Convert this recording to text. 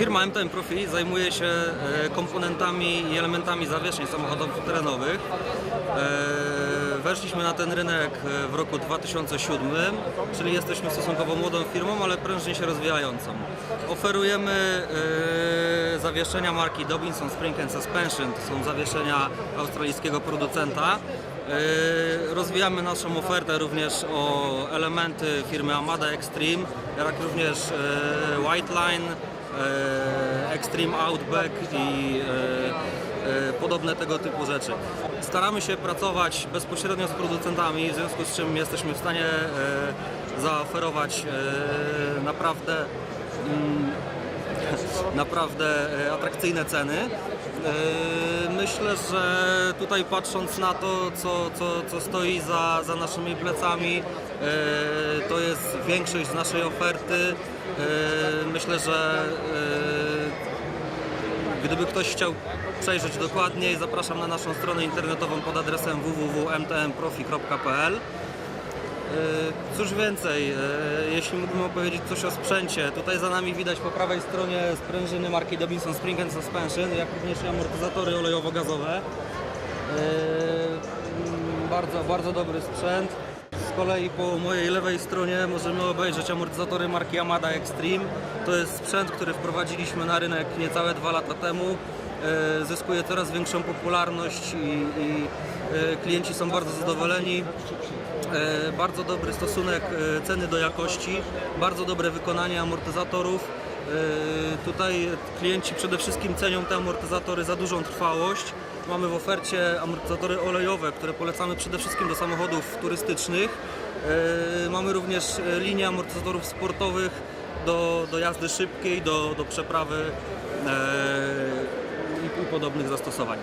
Firma MTM Profi zajmuje się e, komponentami i elementami zawieszeń samochodów terenowych. E, Weszliśmy na ten rynek e, w roku 2007, czyli jesteśmy stosunkowo młodą firmą, ale prężnie się rozwijającą. Oferujemy zawieszenia marki Dobinson Spring and Suspension, to są zawieszenia australijskiego producenta. Rozwijamy naszą ofertę również o elementy firmy Amada Extreme, jak również White Line, Extreme Outback i e, e, podobne tego typu rzeczy. Staramy się pracować bezpośrednio z producentami, w związku z czym jesteśmy w stanie e, zaoferować e, naprawdę mm, naprawdę e, atrakcyjne ceny. E, Myślę, że tutaj patrząc na to, co, co, co stoi za, za naszymi plecami, e, to jest większość z naszej oferty. Myślę, że e, gdyby ktoś chciał przejrzeć dokładniej, zapraszam na naszą stronę internetową pod adresem www.mtmprofi.pl. E, Cóż więcej, e, jeśli mógłbym opowiedzieć coś o sprzęcie, tutaj za nami widać po prawej stronie sprężyny marki Dobinson Spring and Suspension, jak również amortyzatory olejowo-gazowe. Bardzo, bardzo dobry sprzęt. Z kolei po mojej lewej stronie możemy obejrzeć amortyzatory marki Yamada Extreme. To jest sprzęt, który wprowadziliśmy na rynek niecałe dwa lata temu. E, Zyskuje coraz większą popularność i, i e, klienci są bardzo zadowoleni. E, bardzo dobry stosunek ceny do jakości, bardzo dobre wykonanie amortyzatorów. E, Tutaj klienci przede wszystkim cenią te amortyzatory za dużą trwałość. Mamy w ofercie amortyzatory olejowe, które polecamy przede wszystkim do samochodów turystycznych. E, Mamy również e, linię amortyzatorów sportowych do, do jazdy szybkiej, do, do przeprawy i, i podobnych zastosowań.